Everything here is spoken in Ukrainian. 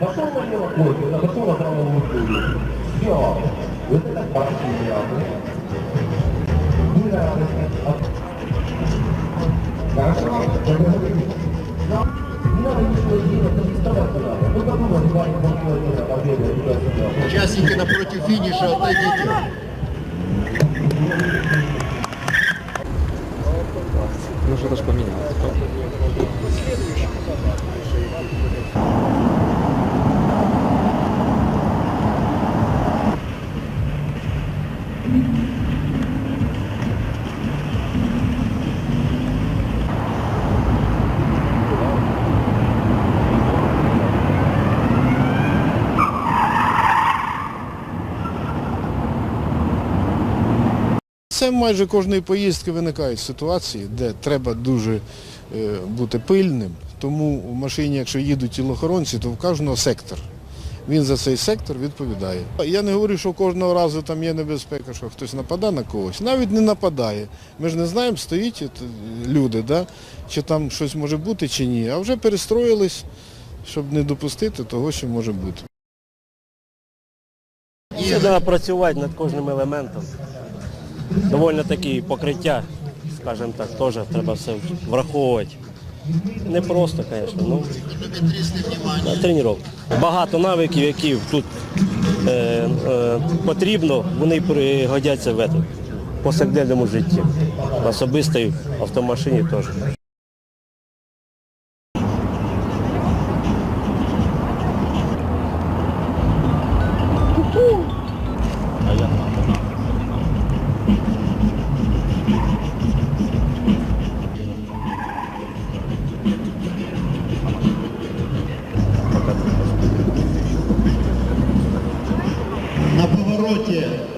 Пошел налево кофе, пошел направо в услуги. Все. Вот это партия. Вы Хорошо? Не надо ничего делать, это не стараться надо. Ну подумай, два не победа, победа, туда-сюда. Участники напротив финиша, отойдите. Ну что-то ж поменялось. Це майже кожної поїздки виникають ситуації, де треба дуже е, бути пильним. Тому в машині, якщо їдуть тілохоронці, то в кожного сектор. Він за цей сектор відповідає. Я не говорю, що кожного разу там є небезпека, що хтось нападає на когось. Навіть не нападає. Ми ж не знаємо, стоїть люди, да? чи там щось може бути, чи ні. А вже перестроїлись, щоб не допустити того, що може бути. Треба працювати над кожним елементом. Довольно такі покриття, скажімо так, теж треба все враховувати. Не просто, звісно, ну тренування. Багато навиків, які тут е, е, потрібно, вони пригодяться в этом, повсякденному житті. В особистій автомашині теж. На повороте